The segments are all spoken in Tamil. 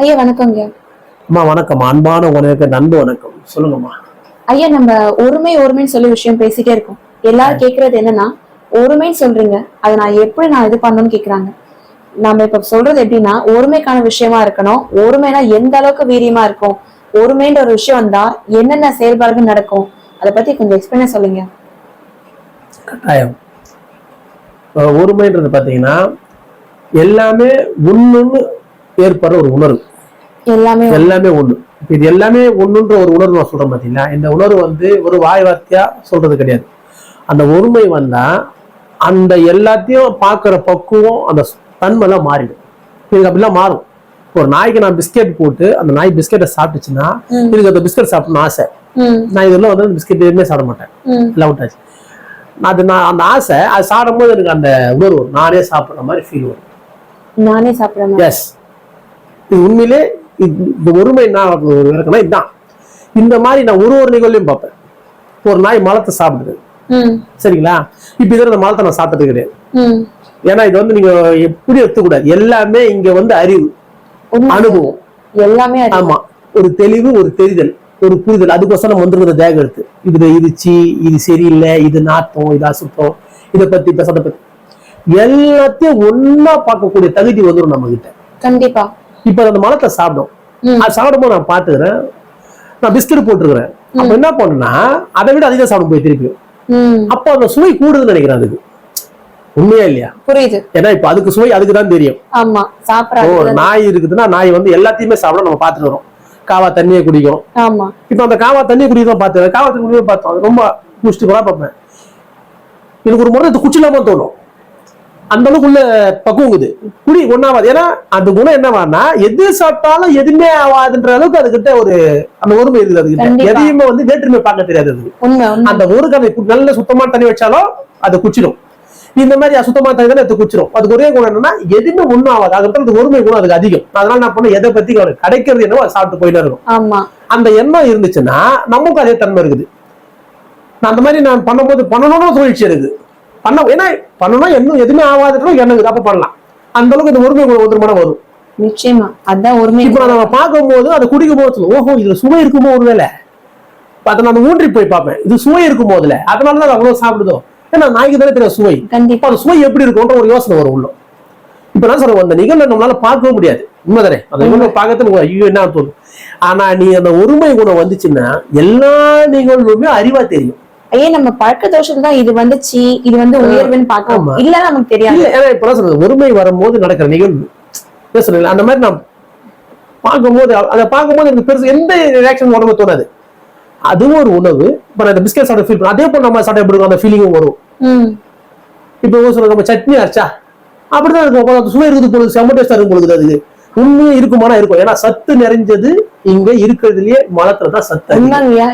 ஐயா வணக்கங்க அம்மா வணக்கம். அன்பான உனக்கு நண்பு வணக்கம். சொல்லுங்கம்மா. ஐயா நம்ம ஒருமை ஒருமைன்னு சொல்லி விஷயம் பேசிட்டே இருக்கோம். எல்லாரும் கேக்குறது என்னன்னா ஒருமைன்னு சொல்றீங்க. அதை நான் எப்படி நான் இது பண்ணணும்னு கேக்குறாங்க. நம்ம இப்ப சொல்றது எப்படின்னா ஒருமைக்கான விஷயமா இருக்கணும். ஒருமைனா எந்த அளவுக்கு வீரியமா இருக்கும்? ஒருமைன்ற ஒரு விஷயம் வந்தா என்னென்ன செயல்பாடுகள் நடக்கும்? அதை பத்தி கொஞ்சம் எக்ஸ்பிளைன் சொல்லுங்க. கட்டாயம். ஒருமைன்றது பார்த்தீங்கன்னா எல்லாமே ஒண்ணுன்னு ஏற்படுற ஒரு உணர்வு. எல்லாமே எல்லாமே ஒண்ணு. இது எல்லாமே ஒண்ணுன்ற ஒரு உணர்வு நான் சொல்றேன் பார்த்தீங்களா இந்த உணர்வு வந்து ஒரு வாய் வார்த்தையா சொல்றது கிடையாது. அந்த ஒருமை வந்தா அந்த எல்லாத்தையும் பார்க்குற பக்குவம் அந்த தன்மைலாம் மாறிடும். இதுக்கு அப்படிலாம் மாறும். ஒரு நாய்க்கு நான் பிஸ்கெட் போட்டு அந்த நாய் பிஸ்கெட்டை சாப்பிட்டுச்சுன்னா. இதுக்கு அந்த பிஸ்கெட் சாப்பிடணும்னு ஆசை. நான் இதெல்லாம் வந்து பிஸ்கெட் எதுவுமே சாப்பிட மாட்டேன். எல்லாம் விட்டாச்சு. அது நான் அந்த ஆசை அது சாப்பிடும்போது எனக்கு அந்த உணர்வு. நானே சாப்பிட்ற மாதிரி ஃபீல் வரும். நானே சாப்பிடுற எஸ் இது உண்மையிலே இந்த ஒருமை என்ன இருக்குன்னா இதுதான் இந்த மாதிரி நான் ஒரு ஒரு நிகழ்வையும் பார்ப்பேன். ஒரு நாய் மலத்தை சாப்பிடுது. சரிங்களா? இப்போ இதில் மலத்தை நான் சாப்பிட்டது கிடையாது. ஏன்னா இது வந்து நீங்க எப்படி எடுத்துக்கூடாது? எல்லாமே இங்க வந்து அறிவு. அனுபவம். எல்லாமே. ஆமா. ஒரு தெளிவு ஒரு தெரிதல் ஒரு புரிதல். அதுக்கோசரம் நம்ம வந்துருக்கிற தேகம் எடுத்து. இது சீ இது சரியில்லை இது நாத்தம் இது அசுத்தம் இதை பத்தி பேச அதை பத்தி. எல்லாத்தையும் ஒண்ணா பார்க்கக்கூடிய தகுதி வந்துடும் நம்ம கிட்ட கண்டிப்பா. இப்ப அந்த மலத்தை சாப்பிடும். அது சாப்பிடும்போது நான் பாத்துக்கிறேன் நான் பிஸ்கட் போட்டுருக்கிறேன். அப்ப என்ன பண்ணா அதை விட அதிகம் சாப்பிடும் போய் திருப்பி. அப்போ அந்த சுவை கூடுதுன்னு நினைக்கிறேன் அதுக்கு. உண்மையா இல்லையா? புரியுது. ஏன்னா இப்ப அதுக்கு சுவை அதுக்கு தான் தெரியும். ஆமா ஓ சாப்பிடறது நாய் இருக்குதுன்னா நாய் வந்து எல்லாத்தையுமே சாப்பிட நம்ம பார்த்துட்டு வரோம் காவா தண்ணியை குடிக்கும். ஆமா. இப்போ அந்த காவா தண்ணியை குடிக்கிறோம் பார்த்தேன் காவா தண்ணி குடிக்கிறோம் பார்த்தோம் ரொம்ப குடிச்சிட்டு கூட பார்ப்பேன். எனக்கு ஒரு முறை குச்சிலாம தோணும். அந்த அளவுக்கு உள்ள பக்குவம் இது குடி ஒண்ணாவாது. ஏன்னா அந்த குணம் என்னவான்னா எது சாப்பிட்டாலும் எதுவுமே ஆகாதுன்ற அளவுக்கு அதுகிட்ட ஒரு அந்த ஒருமை இருக்குது அதுகிட்ட. கண்டிப்பா. எதையுமே வந்து வேற்றுமை பார்க்க தெரியாது உண்மை அந்த ஒரு கதை நல்ல சுத்தமான தண்ணி வச்சாலும் அது குச்சிடும் இந்த மாதிரி அசுத்தமான தண்ணி தானே அது குச்சிடும் அதுக்கு ஒரே குணம் என்னன்னா எதுவுமே ஒண்ணும் ஆகாது. அதுக்கு அந்த ஒருமை குணம் அதுக்கு அதிகம். அதனால நான் பண்ண எதை பத்தி கவலை கிடைக்கிறது என்னவோ அதை சாப்பிட்டு போயிட்டே இருக்கும். ஆமா. அந்த எண்ணம் இருந்துச்சுன்னா நமக்கும் அதே தன்மை இருக்குது. அந்த மாதிரி நான் பண்ணும்போது பண்ணணும்னு சுழற்சி இருக்கு பண்ண ஏன்னா பண்ணணும் இன்னும் எதுவுமே ஆகாதுன்னு எண்ணம் இருக்குது அப்ப பண்ணலாம். அந்த அளவுக்கு இந்த ஒருமை குணம் ஒரு மனம் வரும். நிச்சயமா. அதான் ஒருமை. இப்போ நம்ம பார்க்கும்போது அதை குடிக்கும் போது ஓஹோ இதுல சுவை இருக்குமோ ஒருவேளை அதை நான் ஊன்றி போய் பார்ப்பேன். இது சுவை இருக்கும் போதுல அதனால தான் அது அவ்வளவு சாப்பிடுதோ? ஏன்னா நாய்க்கு தானே தெரியும் சுவை. கண்டிப்பா. அந்த சுவை எப்படி இருக்கும்ன்ற ஒரு யோசனை வரும் உள்ள இப்ப நான் சொல்றேன் அந்த நிகழ்வை நம்மளால பார்க்கவும் முடியாது. உண்மைதானே? அந்த நிகழ்வை பார்க்கறது ஐயோ என்ன தோணும் ஆனா நீ அந்த ஒருமை குணம் வந்துச்சுன்னா எல்லா நிகழ்வுமே அறிவா தெரியும். ஐயா நம்ம பழக்க தோஷத்துல தான் இது வந்துச்சு இது வந்து உயர்வுன்னு பார்க்கணும் ஆமா. இல்ல நமக்கு தெரியாது. ஏன்னா இப்ப சொல்றது ஒருமை வரும்போது நடக்கிற நிகழ்வு. என்ன சொல்றீங்க அந்த மாதிரி நான் பார்க்கும்போது அதை பார்க்கும்போது எனக்கு பெருசு எந்த ரியாக்ஷன் உடம்பு தோணாது. அதுவும் ஒரு உணவு. இப்ப இந்த பிஸ்கட் சாப்பிட ஃபீல் பண்ண அதே போல நம்ம சாப்பிட எப்படி அந்த ஃபீலிங்கும் வரும். இப்போ சொல்ல நம்ம சட்னி அரைச்சா அப்படிதான் இருக்கும். சுவை இருக்குது பொழுது செம்ம டேஸ்டா இருக்கும் பொழுது அதுக்கு உண்மையே இருக்குமானா இருக்கும். ஏன்னா சத்து நிறைஞ்சது இங்க இருக்கிறதுலயே மலத்துல தான் சத்து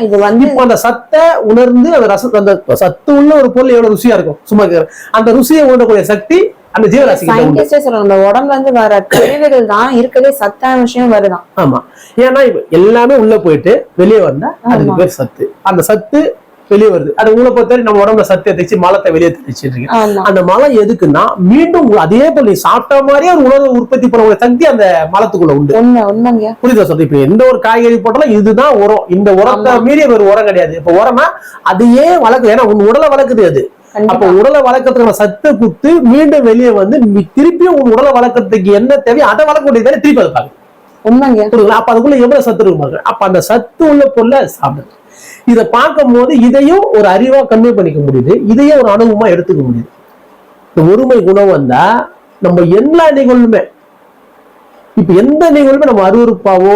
இது வந்து இப்போ அந்த சத்தை உணர்ந்து அந்த ரச அந்த சத்து உள்ள ஒரு பொருள் எவ்வளவு ருசியா இருக்கும். சும்மா. அந்த ருசியை உணரக்கூடிய சக்தி அந்த ஜீவராசி சயின்டிஸ்டே சொல்றாங்க. நம்ம உடம்புல இருந்து வர கழிவுகள் தான் இருக்கவே சத்தான விஷயம் வருதான். ஆமா. ஏன்னா எல்லாமே உள்ள போயிட்டு வெளியே வந்தா அதுக்கு. பேர் சத்து. அந்த சத்து வெளியே வருது. அது உங்களை பொறுத்தவரை நம்ம உடம்புல சத்தை தைச்சு மலத்தை வெளியே ஆமா. அந்த மலம் எதுக்குன்னா மீண்டும் அதே போல நீ சாப்பிட்ட மாதிரியே ஒரு உணவு உற்பத்தி பண்ணக்கூடிய சக்தி அந்த மலத்துக்குள்ள உண்டு. புரியுதா சொல்றது இப்ப எந்த ஒரு காய்கறி போட்டாலும் இதுதான் உரம். இந்த உரத்தை ஆமா. மீறி ஒரு உரம் கிடையாது. இப்ப உரம்னா அதையே வளர்க்கு ஏன்னா உன் உடலை வளர்க்குது அது. அப்ப உடலை வளர்க்கறதுக்கான சத்தை குத்து மீண்டும் வெளியே வந்து திருப்பியும் உன் உடலை வளர்க்கறதுக்கு என்ன தேவையோ அதை வளர்க்கக்கூடிய வேலை திருப்பி அதை பாருங்க அப்ப அதுக்குள்ள எவ்வளவு சத்து இருக்கு பாருங்க அப்ப அந்த சத்து உள்ள பொருளை சாப்பிடுது இதை பார்க்கும்போது இதையும் ஒரு அறிவா கன்வே பண்ணிக்க முடியுது. இதையும் ஒரு அனுபவமா எடுத்துக்க முடியுது. இந்த ஒருமை குணம் வந்தா நம்ம எல்லா நிகழ்வுமே இப்ப எந்த நிகழ்வுமே நம்ம அருவருப்பாவோ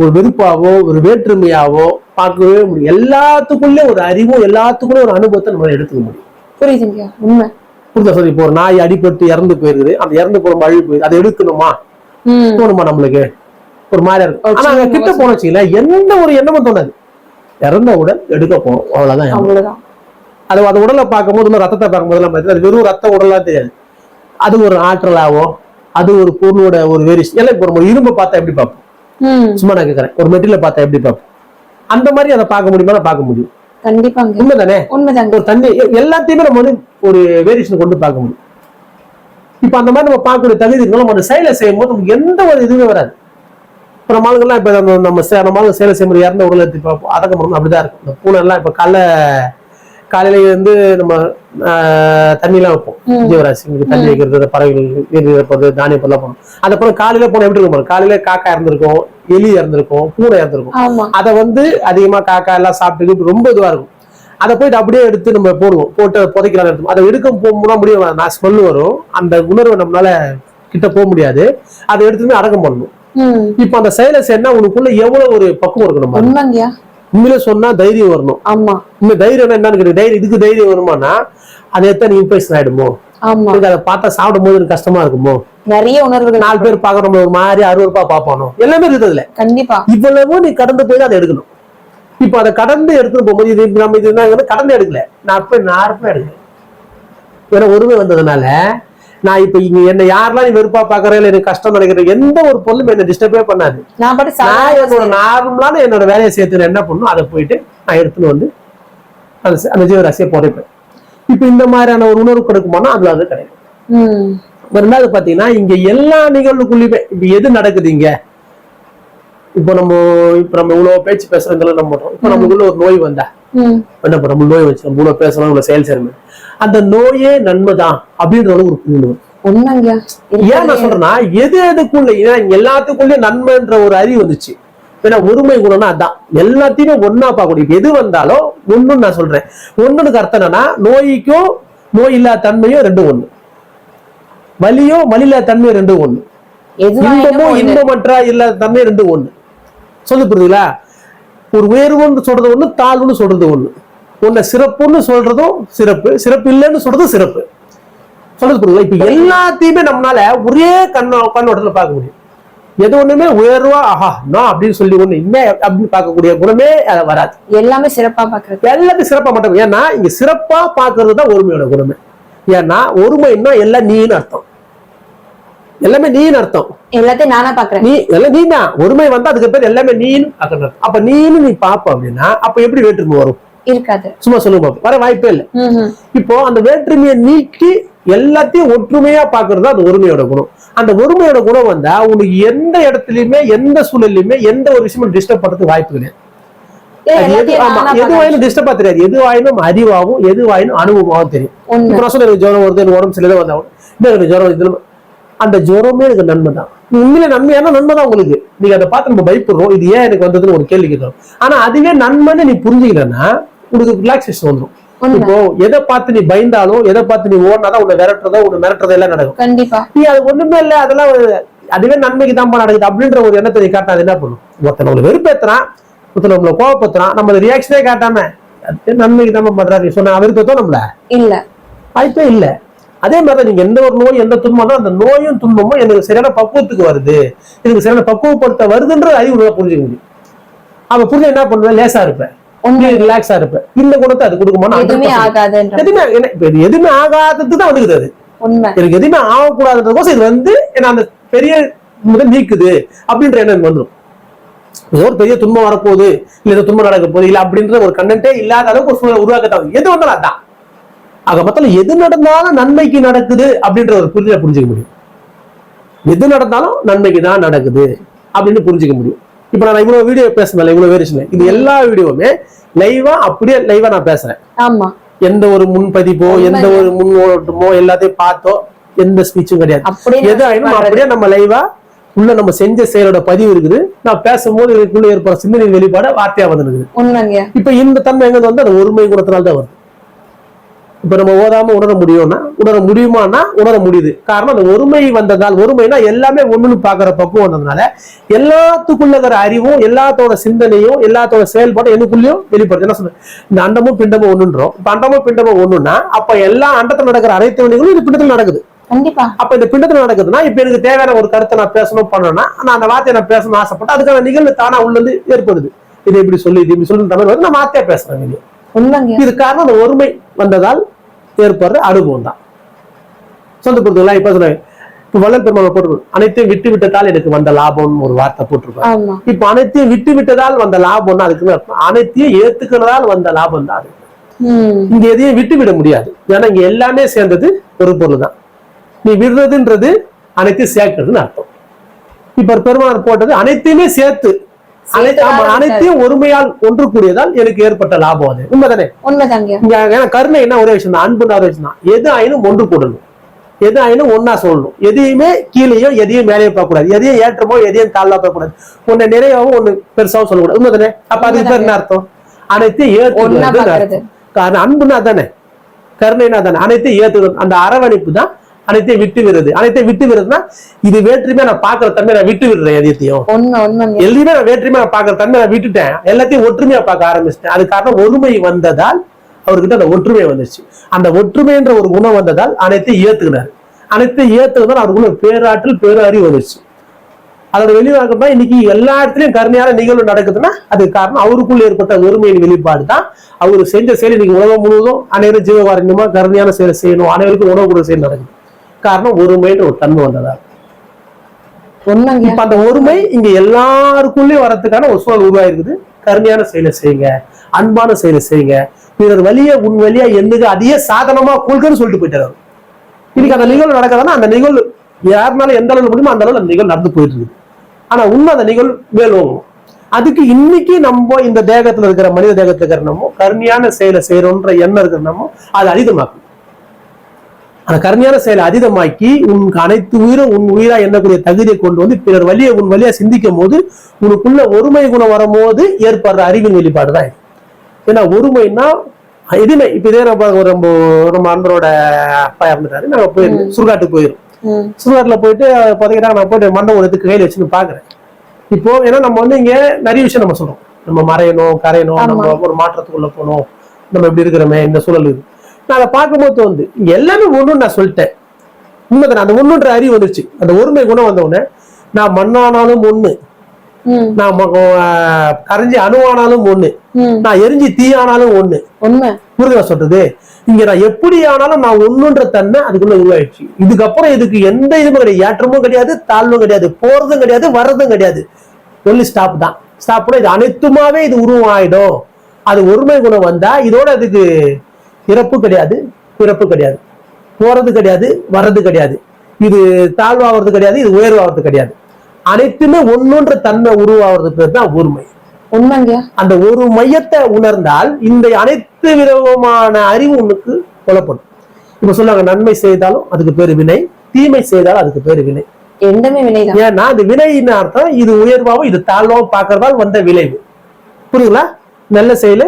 ஒரு வெறுப்பாவோ ஒரு வேற்றுமையாவோ பார்க்கவே முடியும் எல்லாத்துக்குள்ளே ஒரு அறிவும் எல்லாத்துக்குள்ளே ஒரு அனுபவத்தை நம்ம எடுத்துக்க முடியும். புரியுதுங்கய்யா உண்மை. புரியுதா சார் இப்போ ஒரு நாய் அடிபட்டு இறந்து போயிருக்குது. அந்த இறந்து போற அழுகி போயிடுது அதை எடுக்கணுமா? தோணுமா நம்மளுக்கு? ஒரு மாதிரி இருக்கும். ஆனா அங்க கிட்ட போன வச்சுங்களேன் எந்த ஒரு எண்ணமும் தோணாது. இறந்த உடல் எடுக்க போறோம். அவ்வளவுதான். அவ்வளவுதான். அது அந்த உடலை பார்க்கும்போது இன்னும் ரத்தத்தை பார்க்கும்போது எல்லாம் பார்த்தீங்கன்னா வெறும் ரத்த உடலா தெரியாது. அது ஒரு ஆற்றலாவோ அது ஒரு பொருளோட ஒரு வேரியேஷன் எல்லாம் இப்போ ஒரு இரும்பை பார்த்தா எப்படி பார்ப்போம்? சும்மா நான் கேட்கறேன் ஒரு மெட்டீரியல் பார்த்தா எப்படி பார்ப்போம்? அந்த மாதிரி அதை பார்க்க முடியுமா? பார்க்க முடியும். கண்டிப்பாங்க. உண்மைதானே? உண்மைதாங்க. ஒரு தண்ணி எல்லாத்தையுமே நம்ம வந்து ஒரு வேரியேஷன் கொண்டு பார்க்க முடியும். இப்ப அந்த மாதிரி நம்ம பார்க்கக்கூடிய தகுதி நம்ம அந்த செயலை செய்யும் போது நமக்கு எந்த ஒரு இதுவுமே வராது. இப்போ நம்ம ஆளுங்கெல்லாம் இப்போ நம்ம நம்ம சே- நம்ம ஆளுங்க சேலை செய்முறை இறந்த உடலை எடுத்து இப்போ அடக்கம் பண்ணணும் அப்படிதான் இருக்கும். இந்த பூனை எல்லாம் இப்போ காலைல காலையில வந்து நம்ம தண்ணிலாம் வைப்போம். ஜீவராசிங்களுக்கு தண்ணி வைக்கிறது பறவைகள் நீர் இறப்பது தானியம் பொருளாக போகணும் அதுக்கப்புறம் காலையில போன எப்படி இருக்கும். காலையில காக்கா இறந்திருக்கும் எலி இறந்திருக்கும் பூனை இறந்திருக்கும். அதை வந்து அதிகமா காக்கா எல்லாம் சாப்பிட்டு ரொம்ப இதுவா இருக்கும். அதை போயிட்டு அப்படியே எடுத்து நம்ம போடுவோம். போட்டு புதைக்கலாம் எடுத்து அதை எடுக்க போகணும்னா முடியும். நான் ஸ்மெல் வரும். அந்த உணர்வை நம்மளால கிட்ட போக முடியாது. அதை எடுத்துமே அடக்கம் பண்ணணும். இப்போ அந்த செயலை செய்யணும்னா உனக்குள்ள எவ்வளவு ஒரு பக்குவம் இருக்கணும் உண்மையில சொன்னா தைரியம் வரணும். ஆமா. உண்மை தைரியம் என்னன்னு கேட்டு தைரியம் இதுக்கு தைரியம் வருமானா அது எத்தனை இன்ஃபெக்ஷன் ஆயிடுமோ? ஆமா. எனக்கு அதை பார்த்தா சாப்பிடும் போது எனக்கு கஷ்டமா இருக்குமோ? நிறைய உணர்வுகள் நாலு பேர் பாக்குறோம் ஒரு மாதிரி அறுபது ரூபாய் பார்ப்பானோ? எல்லாமே இருக்குது கண்டிப்பா. இவ்வளவு நீ கடந்து போய் அதை எடுக்கணும். இப்போ அதை கடந்து எடுத்துட்டு போகும்போது இது நம்ம இது கடந்து எடுக்கல. நான் நார்மலா எடுக்கல. வேற ஒருமை வந்ததுனால நான் இப்ப இங்க என்ன யாரெல்லாம் நீ வெறுப்பா பாக்குற இல்ல எனக்கு கஷ்டம் நினைக்கிற எந்த ஒரு பொருளும் என்ன டிஸ்டர்பே பண்ணாது. நான் என்னோட நார்மலான என்னோட வேலையை சேர்த்து என்ன பண்ணும் அதை போயிட்டு நான் எடுத்துன்னு வந்து அந்த ச- அந்த ஜீவராசியை புதைப்பேன். இப்ப இந்த மாதிரியான ஒரு உணர்வு கொடுக்குமானா அதுல அது கிடைக்கும் ரெண்டாவது பாத்தீங்கன்னா இங்க எல்லா நிகழ்வுக்குள்ளயுமே இப்ப எது நடக்குது இங்க? இப்போ நம்ம இப்ப நம்ம இவ்வளவு பேச்சு பேசுறதுல நம்ம இப்ப நமக்குள்ள ஒரு நோய் வந்தா என்ன பண்றோம் நம்ம நோய் வச்சு நம்ம பேசலாம் இவ்வளவு செயல் செய்யணும் அந்த நோயே நன்மைதான் அப்படின்ற ஒரு. உண்மைங்கய்யா ஏன் நான் சொல்றேன்னா எது எதுக்குள்ள எல்லாத்துக்குள்ளயும் நன்மைன்ற ஒரு அறிவு வந்துச்சு. ஏன்னா ஒருமை குணம்னா அதான். எல்லாத்தையுமே ஒன்னா பார்க்கக்கூடிய எது வந்தாலும் ஒண்ணுன்னு நான் சொல்றேன். ஒண்ணுக்கு அர்த்தம் என்னன்னா நோய்க்கும் நோய் இல்லாத தன்மையும் ரெண்டும் ஒண்ணு வலியும் வலி இல்லாத தன்மையும் ரெண்டும் ஒண்ணு. இன்பமும் இன்பமற்ற இல்லாத தன்மை ரெண்டும் ஒண்ணு. சொல்லு புரியுதுங்களா? ஒரு உயர்வுன்னு சொல்றது ஒண்ணு தாழ்வுன்னு சொல்றது ஒண்ணு. உன்னை சிறப்புன்னு சொல்றதும் சிறப்பு சிறப்பு இல்லைன்னு சொல்றதும் சிறப்பு. சொல்றது புரியுதுங்களா இப்ப எல்லாத்தையுமே நம்மளால ஒரே கண்ண கண்ணோட்டத்துல பார்க்க முடியும். எது ஒண்ணுமே உயர்வா ஆஹா நான் அப்படின்னு சொல்லி ஒண்ணு என்ன அப்படின்னு பார்க்கக்கூடிய குணமே அது வராது. எல்லாமே சிறப்பா பாக்குறது எல்லாத்தையும் சிறப்பா மட்டும் ஏன்னா இங்க சிறப்பா பார்க்கிறது தான் ஒருமையோட குணமே. ஏன்னா ஒருமைன்னா எல்லாம் நீன்னு அர்த்தம். எல்லாமே நீன்னு அர்த்தம். எல்லாத்தையும் நானா பாக்குறேன். நீ எல்லாம் நீ தான் ஒருமை வந்தா அதுக்கு பேர் எல்லாமே நீன்னு பார்க்கணும் அப்ப நீன்னு நீ பாப்ப அப்படின்னா அப்ப எப்படி வேற்றுமை வரும்? இருக்காது. சும்மா சொல்லுங்க. வர வாய்ப்பே இல்லை. இப்போ அந்த வேற்றுமையை நீக்கி எல்லாத்தையும் ஒற்றுமையா பாக்குறது அந்த ஒருமையோட குணம். அந்த ஒருமையோட குணம் வந்தா உனக்கு எந்த இடத்துலயுமே எந்த சூழல்லையுமே எந்த ஒரு விஷயமும் டிஸ்டர்ப் பண்றதுக்கு வாய்ப்பு கிடையாது. ஏன் அது எது எல்லாத்தையும் ஆமா நானா எது பாக்குறேன்? வாயினும் டிஸ்டர்பா தெரியாது. எது வாயினும் அறிவாகவும் எது வாயினும் அனுபவமாகவும் தெரியும். நான் எனக்கு ஜுரம் வருது எனக்கு உடம்பு சரியில்லை வந்தா இல்லை எனக்கு ஜுரம் இதுல- அந்த ஜுரமே எனக்கு நன்மை தான். உண்மையில நன்மையான நன்மை தான் உங்களுக்கு. நீங்க அதை பார்த்து நம்ம பயப்படுறோம். இது ஏன் எனக்கு வந்ததுன்னு ஒரு கேள்வி கேட்கணும் ஆனா அதுவே நன்மைன்னு நீ புரிஞ்சுக்கலன்னா உனக்கு ரிலாக்ஸேஷன் வந்துடும் இப்போ எதை பார்த்து நீ பயந்தாலும் எதை பார்த்து நீ ஓடினாதான் உன்னை விரட்டுறதோ உன்னை மிரட்டுறதோ எல்லாம் நடக்கும். கண்டிப்பா. நீ அது ஒண்ணுமே இல்ல. அதெல்லாம் அதுவே நன்மைக்கு தான் நடக்குது அப்படின்ற ஒரு எண்ணத்தை நீ காட்டாது என்ன பண்ணும்? ஒருத்தன் நம்மளை வெறுப்பேத்துறான் ஒருத்தன் நம்மளை கோவப்படுத்துறான் நம்ம ரியாக்ஷனே காட்டாம நன்மைக்கு தான் பண்றாரு. சொன்ன விருப்பத்தோ நம்மள? இல்ல. வாய்ப்பே இல்ல. அதே மாதிரி நீங்க எந்த ஒரு நோய் எந்த துன்பம் அந்த நோயும் துன்பமும் எனக்கு சரியான பக்குவத்துக்கு வருது. எனக்கு சரியான பக்குவப்படுத்த வருதுன்ற அறிவு உன்னால புரிஞ்சுக்க முடியும். அவ புரிஞ்ச என்ன பண்ணுவேன்? லேசா இருப்பேன். உண்மை. ரிலாக்ஸா இருப்பேன். இந்த குணத்தை அது கொடுக்குமா எதுவுமே எதுவுமே எதுவுமே ஆகாதது தான் வந்துக்குது அது. எனக்கு எதுவுமே ஆகக்கூடாதுன்றதுக்கோசம் இது வந்து என்ன அந்த பெரிய நீக்குது அப்படின்ற எண்ணம் வந்துடும் ஏதோ ஒரு பெரிய துன்பம் வரப்போகுது இல்ல ஏதோ துன்பம் நடக்க போகுது இல்ல அப்படின்ற ஒரு கண்டென்ட்டே இல்லாத அளவுக்கு ஒரு சூழல் உருவாக்கத்தான். எது வந்தாலும் அதான். ஆக மொத்தம் எது நடந்தாலும் நன்மைக்கு நடக்குது அப்படின்ற ஒரு புரிதலை புரிஞ்சுக்க முடியும். எது நடந்தாலும் நன்மைக்கு தான் நடக்குது அப்படின்னு புரிஞ்சுக்க முடியும். இப்ப நான் இவ்வளவு வீடியோ பேசுனேன் இவ்வளவு வேரியேஷன் இது எல்லா வீடியோவுமே லைவா அப்படியே லைவா நான் பேசுறேன். ஆமா. எந்த ஒரு முன்பதிப்போ எந்த ஒரு முன்னோட்டமோ எல்லாத்தையும் பார்த்தோ எந்த ஸ்பீச்சும் கிடையாது. அப்படியே எது ஆயினும் அப்படியே நம்ம லைவா உள்ள நம்ம செஞ்ச செயலோட பதிவு இருக்குது. நான் பேசும்போது இதுக்குள்ள ஏற்படுற சிந்தனை வெளிப்பாட வார்த்தையா வந்துருக்குது. இப்ப இந்த தன்மை எங்க வந்து அந்த ஒருமை குணத்தினால தான் வருது. இப்ப நம்ம ஓதாம உணர முடியும்னா உணர முடியுமானா உணர முடியுது. காரணம் அந்த ஒருமை வந்ததால் ஒருமைனா எல்லாமே ஒண்ணுன்னு பாக்குற பக்குவம் வந்ததுனால எல்லாத்துக்குள்ள இருக்கிற அறிவும் எல்லாத்தோட சிந்தனையும் எல்லாத்தோட செயல்பாடும் எனக்குள்ளயும் வெளிப்படுது. என்ன சொல்றேன் இந்த அண்டமும் பிண்டமும் ஒண்ணுன்றோம். இப்ப அண்டமும் பிண்டமும் ஒண்ணுன்னா அப்ப எல்லா அண்டத்துல நடக்கிற அனைத்து வினைகளும் இது பிண்டத்துல நடக்குது. கண்டிப்பா. அப்ப இந்த பிண்டத்துல நடக்குதுன்னா இப்ப எனக்கு தேவையான ஒரு கருத்தை நான் பேசணும் பண்ணணும்னா நான் அந்த வார்த்தையை நான் பேசணும்னு ஆசைப்பட்டு அதுக்கான நிகழ்வு தானா உள்ள இருந்து ஏற்படுது. இது இப்படி சொல்லி இது இப்படி சொல்லி தமிழ் வந்து நான் வார்த்தையா பேசுறேன் இது காரணம் அந்த ஒருமை வந்ததால் ஏற்படுற அனுபவம் தான் சொந்த பொறுத்தவரை இப்ப சொல்றேன் இப்ப வள்ளல் பெருமாள் போட்டிருக்கோம் அனைத்தையும் விட்டு விட்டதால் எனக்கு வந்த லாபம்னு ஒரு வார்த்தை போட்டிருப்பாரு. ஆமா. இப்ப அனைத்தையும் விட்டு விட்டதால் வந்த லாபம்னா அதுக்கு அர்த்தம். அனைத்தையும் ஏத்துக்கிறதால் வந்த லாபம் தான் அது. இங்க எதையும் விட்டு விட முடியாது. ஏன்னா இங்க எல்லாமே சேர்ந்தது ஒரு பொருள் தான் நீ விடுறதுன்றது அனைத்தையும் சேர்க்கிறதுன்னு அர்த்தம். இப்ப பெருமானார் போட்டது அனைத்தையுமே சேர்த்து அனைத்தையும் ஒருமையால் ஒன்று கூடியதால் எனக்கு ஏற்பட்ட லாபம் அது. உண்மைதானே? உண்மைதாங்க. கருணை என்ன ஒரே விஷயம் தான் அன்புன்னு ஒரே விஷயம் தான் எது ஆயினும் ஒன்று கூடணும். எது ஆயினும் ஒன்னா சொல்லணும். எதையுமே கீழேயோ எதையும் மேலேயோ பார்க்க கூடாது எதையும் ஏற்றமோ எதையும் தாழ்வா பார்க்க கூடாது ஒன்னு நிறையவும் ஒண்ணு பெருசாவும் சொல்லக்கூடாது. உண்மைதானே? அப்ப அதுக்கு பேர் என்ன அர்த்தம்? அனைத்தையும் ஏற்றுக்கிறது அன்புனா தானே? கருணைனா தானே? அனைத்தையும் ஏற்றுக்கிறது அந்த அரவணைப்பு தான் அனைத்தையும் விட்டு விடுறது. அனைத்தையும் விட்டு விடுறதுன்னா இது வேற்றுமையா நான் பாக்குற தன்மை நான் விட்டு விடுறேன் எதையத்தையும் எல்லாமே நான் வேற்றுமையா நான் பாக்குற தன்மை நான் விட்டுட்டேன். எல்லாத்தையும் ஒற்றுமையா பார்க்க ஆரம்பிச்சிட்டேன். அது காரணம் ஒருமை வந்ததால் அவர்கிட்ட அந்த ஒற்றுமை வந்துச்சு. அந்த ஒற்றுமைன்ற ஒரு குணம் வந்ததால் அனைத்தையும் ஏத்துக்கினார். அனைத்தையும் ஏத்துக்கிறதால் அவருக்குள்ள பேராற்றல் பேரறிவு வந்துச்சு. அதோட வெளிவாக்கம் இன்னைக்கு எல்லா இடத்துலயும் கருணையான நிகழ்வு நடக்குதுன்னா அதுக்கு காரணம் அவருக்குள்ள ஏற்பட்ட ஒருமையின் வெளிப்பாடு தான். அவர் செஞ்ச செயல் இன்னைக்கு உலகம் முழுவதும் அனைவரும் ஜீவகாரண்யமா கருணையான செயலை செய்யணும். அனைவருக்கும் உணவு கூட செயல் நடக்குது காரணம் ஒருமைன்ற ஒரு தன்மை வந்ததா? இப்ப அந்த ஒருமை இங்க எல்லாருக்குள்ளயும் வரதுக்கான ஒரு சூழல் உருவாயிருக்குது. கருணையான செயலை செய்யுங்க அன்பான செயலை செய்யுங்க. பிறர் வழிய உன் வழியா எண்ணுக அதையே சாதனமா கொள்கன்னு சொல்லிட்டு போயிட்டாரு. இன்னைக்கு அந்த நிகழ்வு நடக்குதுன்னா அந்த நிகழ்வு யாருனால எந்த அளவுக்கு முடியுமோ அந்த அளவுக்கு அந்த நிகழ்வு நடந்து போயிட்டு இருக்குது ஆனா உண்மை அந்த நிகழ்வு மேல் ஓங்கணும் அதுக்கு இன்னைக்கு நம்ம இந்த தேகத்துல இருக்கிற மனித தேகத்துல இருக்கிற நம்ம கருணையான செயலை செய்யறோன்ற எண்ணம் இருக்கிற நம்ம அதை அதிகமாக்கும் அந்த கருணையான செயலை அதீதமாக்கி உன் அனைத்து உயிரும் உன் உயிரா எண்ணக்கூடிய தகுதியை கொண்டு வந்து பிறர் வழியை உன் வழியா சிந்திக்கும் போது உனக்குள்ள ஒருமை குணம் வரும்போது ஏற்படுற அறிவின் வெளிப்பாடு தான் இது. ஏன்னா ஒருமைன்னா எதுவுமே இப்ப இதே நம்ம நம்ம நம்ம அன்பரோட அப்பா இறந்துட்டாரு நாங்க போயிருந்தோம் சுடுகாட்டுக்கு போயிரும். ம். சுடுகாட்டுல போயிட்டு புதைக்கிறாங்க நான் போயிட்டு மண்டபம் எடுத்து கையில வச்சுன்னு பாக்குறேன். இப்போ ஏன்னா நம்ம வந்து இங்க நிறைய விஷயம் நம்ம சொல்றோம். நம்ம மறையணும் கரையணும் நம்ம ஒரு மாற்றத்துக்குள்ள போகணும். நம்ம இப்படி இருக்கிறோமே இந்த சூழல் இது. நான் அதை பார்க்கும்போது வந்து இங்க எல்லாமே ஒண்ணுன்னு நான் சொல்லிட்டேன். உண்மைதான் அந்த ஒண்ணுன்ற அறிவு வந்துருச்சு. அந்த ஒருமை குணம் வந்த உடனே நான் மண்ணானாலும் ஒண்ணு. நான் கரைஞ்சி அணுவானாலும் ஒண்ணு. நான் எரிஞ்சு தீயானாலும் ஒண்ணு. புரியுதா சொல்றது? இங்க நான் எப்படி ஆனாலும் நான் ஒண்ணுன்ற தன்மை அதுக்குள்ள உருவாயிடுச்சு. இதுக்கப்புறம் இதுக்கு எந்த இதுவும் கிடையாது. ஏற்றமும் கிடையாது தாழ்வும் கிடையாது போறதும் கிடையாது வர்றதும் கிடையாது. ஒன்லி ஸ்டாப் தான். ஸ்டாப்னா இது அனைத்துமாவே இது உருவம் ஆயிடும் அது ஒருமை குணம் வந்தா இதோட அதுக்கு இறப்பு கிடையாது பிறப்பு கிடையாது. போறது கிடையாது வர்றது கிடையாது. இது தாழ்வாகிறது கிடையாது இது உயர்வாகிறது கிடையாது. அனைத்துமே ஒண்ணுன்ற தன்மை உருவாகிறது பேர் தான் ஒருமை. உண்மைங்க. அந்த ஒரு மையத்தை உணர்ந்தால் இந்த அனைத்து விதமான அறிவு உனக்கு புலப்படும் இப்ப சொல்லுவாங்க நன்மை செய்தாலும் அதுக்கு பேரு வினை தீமை செய்தாலும் அதுக்கு பேரு வினை. எந்தமே வினைதான். ஏன்னா அந்த வினையின் அர்த்தம் இது உயர்வாகவும் இது தாழ்வாகவும் பார்க்கறதால் வந்த விளைவு. புரியுங்களா நல்ல செயல்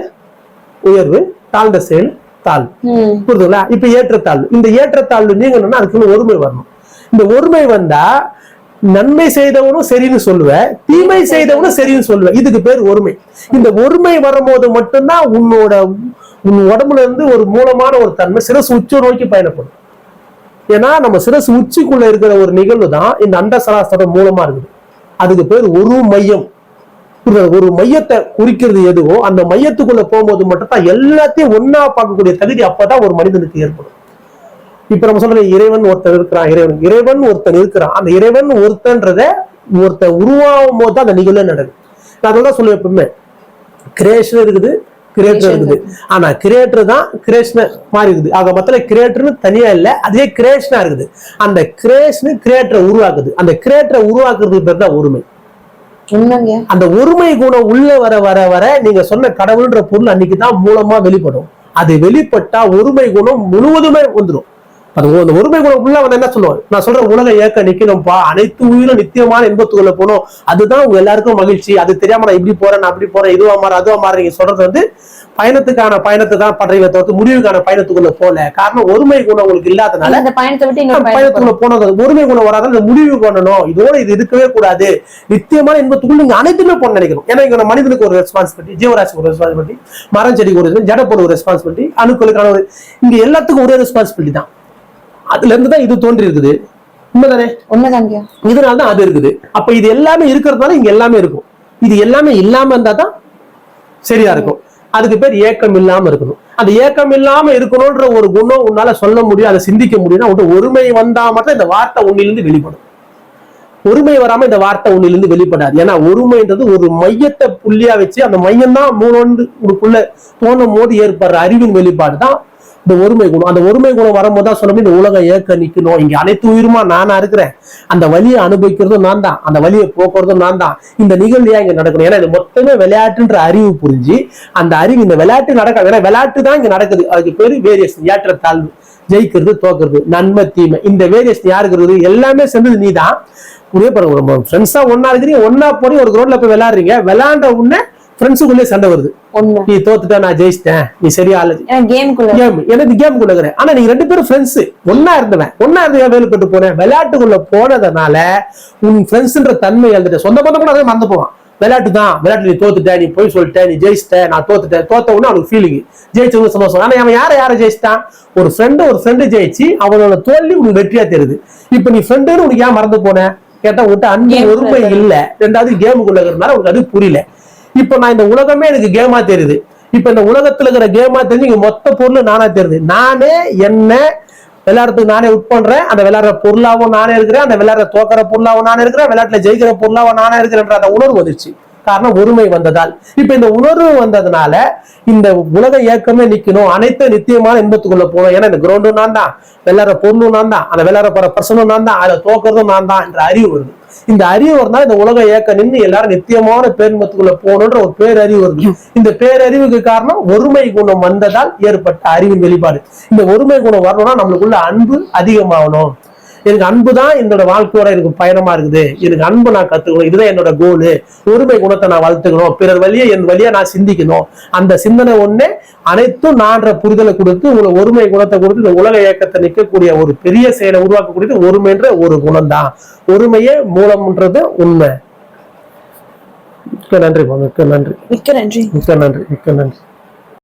உயர்வு தாழ்ந்த செயல் தாழ்வு ம். புரியுதுங்களா இப்ப ஏற்றத்தாழ்வு இந்த ஏற்றத்தாழ்வு நீங்கணும்னா அதுக்குள்ள ஒருமை வரணும். இந்த ஒருமை வந்தா நன்மை செய்தவனும் சரின்னு சொல்லுவேன் தீமை செய்தவனும் சரின்னு சொல்லுவேன் இதுக்கு பேர் ஒருமை. இந்த ஒருமை வரும்போது மட்டும்தான் உன்னோட உன் உடம்புல இருந்து ஒரு மூலமான ஒரு தன்மை சிரசு உச்ச நோக்கி பயணப்படும். ஏன்னா நம்ம சிரசு உச்சிக்குள்ள இருக்கிற ஒரு நிகழ்வு தான் இந்த அண்ட சராசரம் மூலமா இருக்குது. அதுக்கு பேர் ஒரு மையம்? ஒரு மையத்தை குறிக்கிறது எதுவோ அந்த மையத்துக்குள்ள போகும்போது மட்டும் தான் எல்லாத்தையும் ஒன்னா பார்க்கக்கூடிய தகுதி அப்பதான் ஒரு மனிதனுக்கு ஏற்படும். இப்ப நம்ம சொல்ற இறைவன் ஒருத்தன் இருக்கிறான் இறைவன். இறைவன் ஒருத்தன் இருக்கிறான். அந்த இறைவன் ஒருத்தன்றத ஒருத்தன் உருவாகும் போது தான் அந்த நிகழ்வே நடக்குது. நான் அதெல்லாம் சொல்லுவேன் எப்பவுமே கிரியேஷன் இருக்குது கிரியேட்டர் இருக்குது. ஆனா கிரியேட்டர் தான் கிரியேஷன் மாறி இருக்குது. ஆக மொத்தம் கிரியேட்டர்னு தனியா இல்ல அதே கிரியேஷனா இருக்குது. அந்த கிரியேஷன் கிரியேட்டரை உருவாக்குது. அந்த கிரியேட்டரை உருவாக்குறதுக்கு பேர் தான் ஒருமை. உண்மைங்க அந்த ஒருமை குணம் உள்ள வர வர வர நீங்க சொன்ன கடவுள்ன்ற பொருள் அன்னைக்கு தான் மூலமா வெளிப்படும். அது வெளிப்பட்டா ஒருமை குணம் முழுவதுமே வந்துடும் அது அந்த ஒருமை குணம் உள்ள வந்து என்ன சொல்லுவோம் நான் சொல்றேன் உலக இயக்க நிக்கணும்ப்பா அனைத்து உயிரும் நித்தியமான இன்பத்துக்குள்ள போகணும். அதுதான் உங்க எல்லாருக்கும் மகிழ்ச்சி. அது தெரியாம நான் இப்படி போறேன் நான் அப்படி போறேன் இதுவா மாற அதுவா மாற நீங்க சொல்றது வந்து பயணத்துக்கான பயணத்தை தான் பண்றீங்க தவிர்த்து முடிவுக்கான பயணத்துக்குள்ள போல காரணம் ஒருமை குணம் உங்களுக்கு இல்லாதனால இந்த பயணத்தை விட்டு பயணத்துக்குள்ள போனது ஒருமை குணம் வராத இந்த முடிவு பண்ணணும். இதோட இது இருக்கவே கூடாது. நித்தியமான இன்பத்துக்குள்ள நீங்க அனைத்துமே போன நினைக்கணும். ஏன்னா இங்க மனிதனுக்கு ஒரு ரெஸ்பான்சிபிலிட்டி ஜீவராசிக்கு ஒரு ரெஸ்பான்சிபிலிட்டி மரம் செடிக்கு ஒரு ஜடப்போட ஒரு ரெஸ்பான்சிபிலிட்டி அணுக்களுக்கான ஒரு இங்க எல்லாத்துக்கும் ஒரே ரெஸ்பான்சிபிலிட்டி தான். அதுல இருந்து தான் இது தோன்றி இருக்குது உண்மைதானே உண்மைதாங்க இதனால தான் அது இருக்குது. அப்ப இது எல்லாமே இருக்கிறதுனால இங்க எல்லாமே இருக்கும். இது எல்லாமே இல்லாம இருந்தா தான் சரியா இருக்கும். அதுக்கு பேர் ஏக்கம் இல்லாம இருக்கணும். அந்த ஏக்கம் இல்லாம இருக்கணும்ன்ற ஒரு குணம் உன்னால சொல்ல முடியும் அதை சிந்திக்க முடியும்னா ஒருமை வந்தா மட்டும் இந்த வார்த்தை உன்னிலிருந்து வெளிப்படும். ஒருமை வராம இந்த வார்த்தை உன்னிலிருந்து வெளிப்படாது. ஏன்னா ஒருமைன்றது ஒரு மையத்தை புள்ளியா வச்சு அந்த மையம் தான் மூணு உனக்குள்ள தோணும் போது ஏற்படுற அறிவின் வெளிப்பாடு தான் இந்த ஒருமை குணம். அந்த ஒருமை குணம் வரும்போது தான் சொன்னோம் இந்த உலகம் ஏக்க நிக்கணும் இங்க அனைத்து உயிருமா நானா இருக்கிறேன். அந்த வழியை அனுபவிக்கிறதும் நான் தான். அந்த வழியை போக்குறதும் நான் தான். இந்த நிகழ்ச்சியா இங்க நடக்கணும்? ஏன்னா இது மொத்தமே விளையாட்டுன்ற அறிவு புரிஞ்சு அந்த அறிவு இந்த விளையாட்டு நடக்காது ஏன்னா விளையாட்டு தான் இங்க நடக்குது. அதுக்கு பேரு வேரியேஷன் ஏற்ற தாழ்வு. ஜெயிக்கிறது தோக்குறது. நன்மை தீமை. இந்த வேரியேஷன் யாருக்கு இருக்குது? எல்லாமே சேர்ந்தது நீ தான் புரிய பாருங்க நம்ம ஃப்ரெண்ட்ஸா ஒன்னா இருக்கிறீங்க ஒன்னா போய் ஒரு கிரௌண்ட்ல போய் விளையாடுறீங்க விளையாண்ட உடனே ஃப்ரெண்ட்ஸுக்குள்ளே சண்டை வருது. நீ தோத்துட்ட நான் ஜெயிச்சிட்டேன். நீ சரியா கேமுக்குள்ள கேம் எனக்கு கேம் குள்ள ஆனா நீங்க ரெண்டு பேரும் ஃப்ரெண்ட்ஸ் ஒன்னா இருந்தவன். ஒன்னா இருந்து வேலைப்பட்டு போனேன்? விளையாட்டுக்குள்ள போனதுனால உன் ஃப்ரெண்ட்ஸ்ன்ற தன்மை எழுந்துட்ட சொந்த பந்தம் கூட அதை மறந்து போவான். விளையாட்டு தான் விளையாட்டு நீ தோத்துட்ட நீ போய் சொல்லிட்ட நீ ஜெயிச்சிட்ட நான் தோத்துட்டேன் தோத்த உடனே அவனுக்கு ஃபீலிங் ஜெயிச்சவங்க சந்தோஷம். ஆனா அவன் யாரை யாரை ஜெயிச்சிட்டான் ஒரு ஃப்ரெண்டு ஒரு ஃப்ரெண்டு ஜெயிச்சு அவனோட தோல்வி உனக்கு வெற்றியா தெரியுது இப்ப நீ ஃப்ரெண்டுன்னு உனக்கு ஏன் மறந்து போன? கேட்டா உன்கிட்ட அன்பு ஒருமை இல்ல. ரெண்டாவது கேமுக்குள்ள இருக்கிறதுனால உனக்கு அது புரியல. இப்ப நான் இந்த உலகமே எனக்கு கேமா தெரியுது இப்ப இந்த உலகத்துல இருக்கிற கேமா தெரிஞ்சு இங்க மொத்த பொருள் நானா தெரியுது நானே என்ன விளையாடுறதுக்கு நானே உட் பண்றேன். அந்த விளையாடுற பொருளாவும் நானே இருக்கிறேன். அந்த விளையாடுற தோக்கிற பொருளாவும் நானே இருக்கிறேன். விளையாட்டுல ஜெயிக்கிற பொருளாவும் நானே இருக்கிறேன்ற அந்த உணர்வு வந்துச்சு காரணம் ஒருமை வந்ததால். இப்ப இந்த உணர்வு வந்ததுனால இந்த உலக இயக்கமே நிக்கணும். அனைத்து நித்தியமான இன்பத்துக்குள்ள போகணும். ஏன்னா இந்த கிரவுண்டும் நான் தான் விளையாடுற பொருளும் நான் தான் அந்த விளையாட போற பர்சனும் நான் தான் அதை தோக்குறதும் நான் தான் என்ற அறிவு வருது. இந்த அறிவு வருதுனால இந்த உலக இயக்க நின்று எல்லாரும் நித்தியமான பேரின்பத்துக்குள்ள போகணுன்ற ஒரு பேரறிவு வருது. இந்த பேரறிவுக்கு காரணம் ஒருமை குணம் வந்ததால் ஏற்பட்ட அறிவின் வெளிப்பாடு. இந்த ஒருமை குணம் வரணும்னா நம்மளுக்குள்ள அன்பு அதிகமாகணும். எனக்கு அன்பு தான் என்னோட வாழ்க்கையோட எனக்கு பயணமா இருக்குது. எனக்கு அன்பு நான் கத்துக்கணும். இதுதான் என்னோட கோலு ஒருமை குணத்தை நான் வளர்த்துக்கணும். பிறர் வழியை என் வழியா நான் சிந்திக்கணும். அந்த சிந்தனை ஒண்ணே அனைத்தும் நான்ற புரிதலை கொடுத்து உங்களை ஒருமை குணத்தை கொடுத்து இந்த உலக இயக்கத்தை நிற்கக்கூடிய ஒரு பெரிய செயலை உருவாக்கக்கூடியது ஒருமைன்ற ஒரு குணம் தான் ஒருமையே மூலம்ன்றது உண்மை. மிக்க நன்றி மிக்க நன்றி. மிக்க நன்றி. மிக்க நன்றி மிக்க நன்றி.